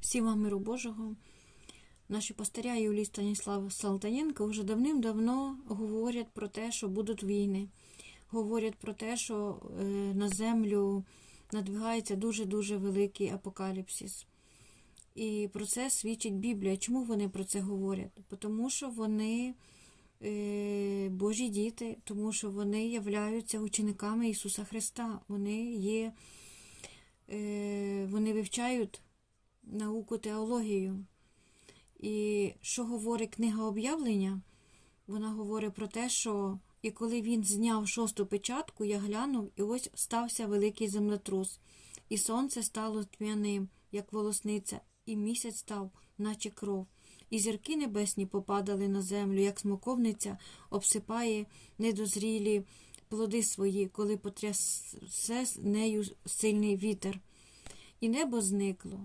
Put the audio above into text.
Всім миру Божого. Наші пастиря Юлій Станіслав Салтаненко вже давним-давно говорять про те, що будуть війни. Говорять про те, що е, на землю надвигається дуже-дуже великий апокаліпсис. І про це свідчить Біблія. Чому вони про це говорять? Тому що вони е, Божі діти, тому що вони являються учениками Ісуса Христа. Вони є, е, вони вивчають науку теологію. І що говорить книга об'явлення? Вона говорить про те, що і коли він зняв шосту печатку, я глянув, і ось стався великий землетрус, і сонце стало тьмяним, як волосниця, і місяць став, наче кров. І зірки небесні попадали на землю, як смоковниця обсипає недозрілі плоди свої, коли потрясе з нею сильний вітер. І небо зникло,